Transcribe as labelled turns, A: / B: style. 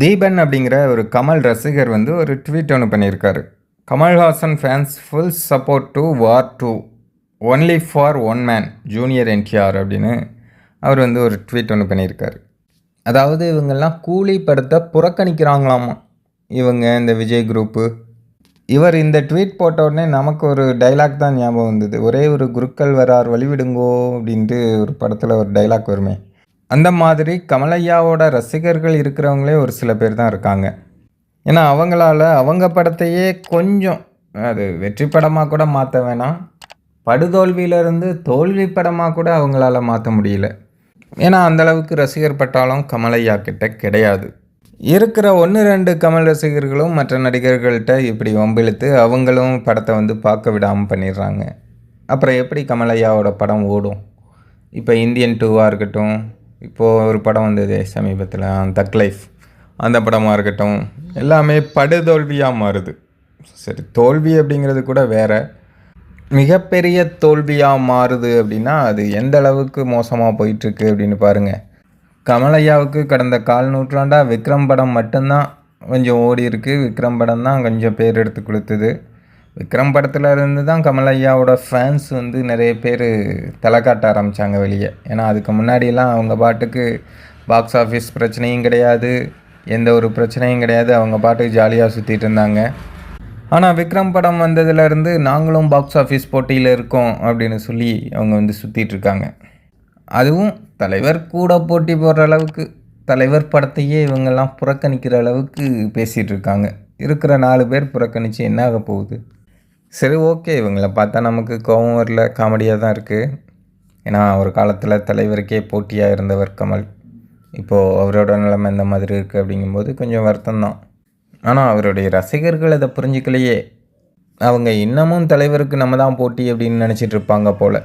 A: தீபன் அப்படிங்கிற ஒரு கமல் ரசிகர் வந்து ஒரு ட்வீட் ஒன்று பண்ணியிருக்காரு. Kamal Haasan fans full support to war too only for one man junior NTR அப்படின்னு அவர் வந்து ஒரு ட்வீட் ஒன்று பண்ணியிருக்காரு. அதாவது இவங்கெல்லாம் கூலி படத்தை புறக்கணிக்கிறாங்களாமா? இவங்க இந்த விஜய் குரூப்பு இவர் இந்த ட்வீட் போட்ட உடனே நமக்கு ஒரு டைலாக் தான் ஞாபகம் வந்தது. ஒரே ஒரு குருக்கள் வரார் வழிவிடுங்கோ அப்படின்ட்டு ஒரு படத்தில் ஒரு டைலாக் வருமே. அந்த மாதிரி கமலையாவோட ரசிகர்கள் இருக்கிறவங்களே ஒரு சில பேர் தான் இருக்காங்க. ஏன்னா அவங்களால அவங்க படத்தையே கொஞ்சம் அது வெற்றி படமாக கூட மாற்ற வேணாம். படுதோல்வியிலேருந்து தோல்வி படமாக கூட அவங்களால மாற்ற முடியல. ஏன்னா அந்தளவுக்கு ரசிகர் பட்டாலும் கமலையா கிட்ட கிடையாது. இருக்கிற ஒன்று ரெண்டு கமல் ரசிகர்களும் மற்ற நடிகர்கள்ட்ட இப்படி வம்பிழுத்து அவங்களும் படத்தை வந்து பார்க்க விடாமல் பண்ணிடுறாங்க. அப்புறம் எப்படி கமலையாவோட படம் ஓடும்? இப்போ இந்தியன் டூவாக இருக்கட்டும் இப்போது ஒரு படம் வந்தது சமீபத்தில் தக் லைஃப் அந்த படமாக இருக்கட்டும் எல்லாமே படுதோல்வியாக மாறுது. சரி தோல்வி அப்படிங்கிறது கூட வேறு. மிகப்பெரிய தோல்வியாக மாறுது அப்படின்னா அது எந்த அளவுக்கு மோசமாக போயிட்டுருக்கு அப்படின்னு பாருங்கள் கமலையாவுக்கு கடந்த கால் நூற்றாண்டாக விக்ரம் படம் மட்டும்தான் கொஞ்சம் ஓடி இருக்குது விக்ரம் படம் தான் கொஞ்சம் பேர் எடுத்து கொடுத்தது. விக்ரம் படத்தில் இருந்து தான் கமலையாவோட ஃபேன்ஸ் வந்து நிறைய பேர் தலை காட்ட ஆரம்பித்தாங்க வெளியே. ஏன்னா அதுக்கு முன்னாடியெல்லாம் அவங்க பாட்டுக்கு பாக்ஸ் ஆஃபீஸ் பிரச்சனையும் கிடையாது எந்த ஒரு பிரச்சனையும் கிடையாது. அவங்க பாட்டுக்கு ஜாலியாக சுற்றிட்டு இருந்தாங்க. ஆனால் விக்ரம் படம் வந்ததுலேருந்து நாங்களும் பாக்ஸ் ஆஃபீஸ் போட்டியில் இருக்கோம் அப்படின்னு சொல்லி அவங்க வந்து சுற்றிட்டுருக்காங்க அதுவும் தலைவர் கூட போட்டி போடுற அளவுக்கு தலைவர் படத்தையே இவங்கெல்லாம் புறக்கணிக்கிற அளவுக்கு பேசிகிட்டு இருக்காங்க. இருக்கிற நாலு பேர் புறக்கணித்து என்ன ஆக போகுது? சரி ஓகே. இவங்கள பார்த்தா நமக்கு கோபம் வரல. காமெடியாக தான் இருக்குது ஏன்னா ஒரு காலத்தில் தலைவருக்கே போட்டியாக இருந்தவர் கமல். இப்போது அவரோட நிலைமை இந்த மாதிரி இருக்குது அப்படிங்கும்போது கொஞ்சம் வருத்தம் தான். ஆனால் அவருடைய ரசிகர்கள் அதை புரிஞ்சுக்கலையே. அவங்க இன்னமும் தலைவருக்கு நம்ம தான் போட்டி அப்படின்னு நினச்சிட்டு இருப்பாங்க போல்.